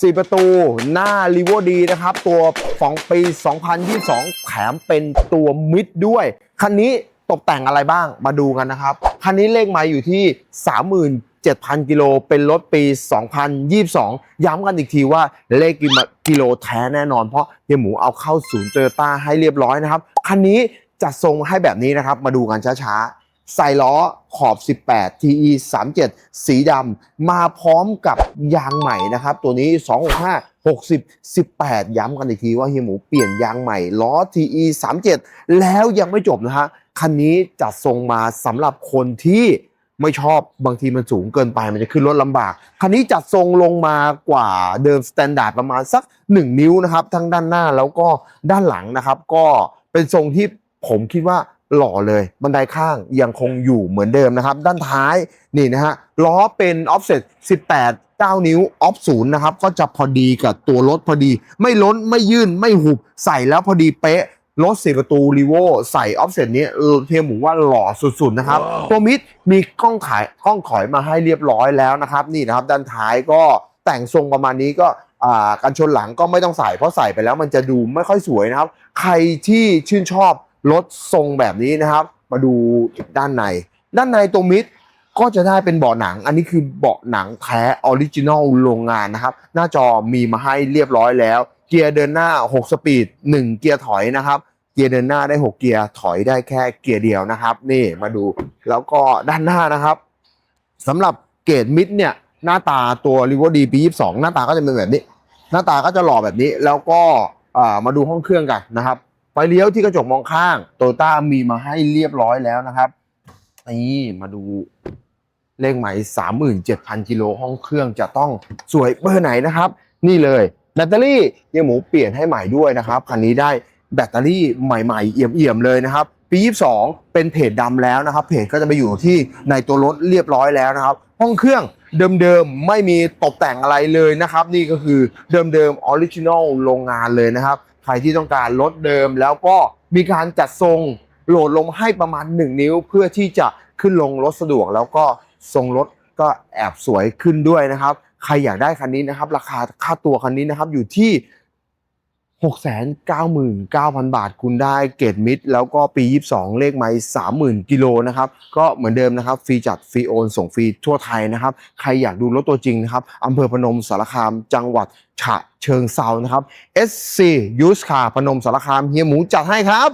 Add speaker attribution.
Speaker 1: 4ประตูหน้าลิเวอร์ดีนะครับ ตัวของปี 2022 แถมเป็นตัวมิดด้วย คันนี้ตกแต่งอะไรบ้างมาดูกันนะครับ คันนี้เลขไมาอยู่ที่ 37,000 กิโลเป็นรถปี 2022 ย้ำกันอีกทีว่าเลขกิโลแท้แน่นอน เพราะเฮียหมูเอาเข้าศูนย์โตโยต้าให้เรียบร้อยนะครับ คันนี้จัดทรงให้แบบนี้นะครับ มาดูกันช้าๆ ใส่ล้อขอบ 18 TE 37 สีดำมาพร้อมกับยางใหม่นะครับ ตัวนี้ 265 60 18 ย้ำกันอีกทีว่าเฮียหมูเปลี่ยนยางใหม่ ล้อ TE 37 แล้วยังไม่จบนะฮะ คันนี้จัดทรงมาสำหรับคนที่ไม่ชอบบางทีมันสูงเกินไปมันจะขึ้นรถลำบาก คันนี้จัดทรงลงมากว่าเดิมสแตนดาร์ดประมาณสัก 1 นิ้วนะครับ ทั้งด้านหน้าแล้วก็ด้านหลังนะครับ ก็เป็นทรงที่ผมคิดว่า หล่อเลยบันไดข้างยังคงอยู่เหมือนเดิมนะครับ ด้านท้ายนี่นะฮะล้อเป็น offset 18 9 นิ้วออฟศูนย์นะครับ ก็จะพอดีกับตัวรถพอดี ไม่ล้นไม่ยื่นไม่หุบใส่แล้วพอดีเป๊ะรถสี่ประตูรีโวใส่ออฟเซ็ตนี้เออเทียมหมูว่าหล่อสุดๆนะครับตัวมิดมีกล้องขายกล้องถอยมาให้เรียบร้อยแล้วนะครับ นี่นะครับ ด้านท้ายก็แต่งทรงประมาณนี้ก็อ่ากันชนหลังก็ไม่ต้องใส่เพราะใส่ไปแล้วมันจะดูไม่ค่อยสวยนะครับ ใครที่ชื่นชอบ รถทรงแบบนี้นะครับ มาดูด้านใน ด้านในตัวมิดก็จะได้เป็นเบาะหนัง อันนี้คือเบาะหนังแท้ออริจินอลโรงงานนะครับ หน้าจอมีมาให้เรียบร้อยแล้ว เกียร์เดินหน้า 6 สปีด 1 เกียร์ถอยนะครับ เกียร์เดินหน้าได้ 6 เกียร์ถอยได้แค่เกียร์เดียวนะครับ นี่มาดูแล้วก็ด้านหน้านะครับสำหรับเกรดมิดเนี่ยหน้าตาตัวรี v ว r ดีปี22หน้าตาก็จะเป็นแบบนี้ หน้าตาก็จะหล่อแบบนี้แล้วก็มาดูห้องเครื่องกันนะครับ ไฟเลี้ยวที่กระจกมองข้างโตต้ามีมาให้เรียบร้อยแล้วนะครับ นี่มาดูเลขหมาย37,000กิโลห้องเครื่องจะต้องสวยเบอร์ไหนนะครับ นี่เลยแบตเตอรี่เฮียหมูเปลี่ยนให้ใหม่ด้วยนะครับคันนี้ได้แบตเตอรี่ใหม่ๆเอี่ยมๆเลยนะครับ ปี 22 เป็นเพจดำแล้วนะครับ เพจก็จะไปอยู่ที่ในตัวรถเรียบร้อยแล้วนะครับ ห้องเครื่องเดิมๆ ไม่มีตกแต่งอะไรเลยนะครับ นี่ก็คือเดิมๆออริจินอลโรงงานเลยนะครับ ใครที่ต้องการรถเดิมแล้วก็มีการจัดทรงโหลดลงให้ประมาณ 1 นิ้ว เพื่อที่จะขึ้นลงรถสะดวก แล้วก็ทรงรถก็แอบสวยขึ้นด้วยนะครับ ใครอยากได้คันนี้นะครับ ราคาค่าตัวคันนี้นะครับอยู่ที่ 699,000 บาทคุณได้เกรดมิดแล้วก็ปี 22 เลขไม้30,000 กิโลนะครับก็เหมือนเดิมนะครับฟรีจัดฟรีโอนส่งฟรีทั่วไทยนะครับ ใครอยากดูรถตัวจริงนะครับอำเภอพนมสารคามจังหวัดฉะเชิงเซานะครับ SC Use Car พนมสารคามเฮียหมูจัดให้ครับ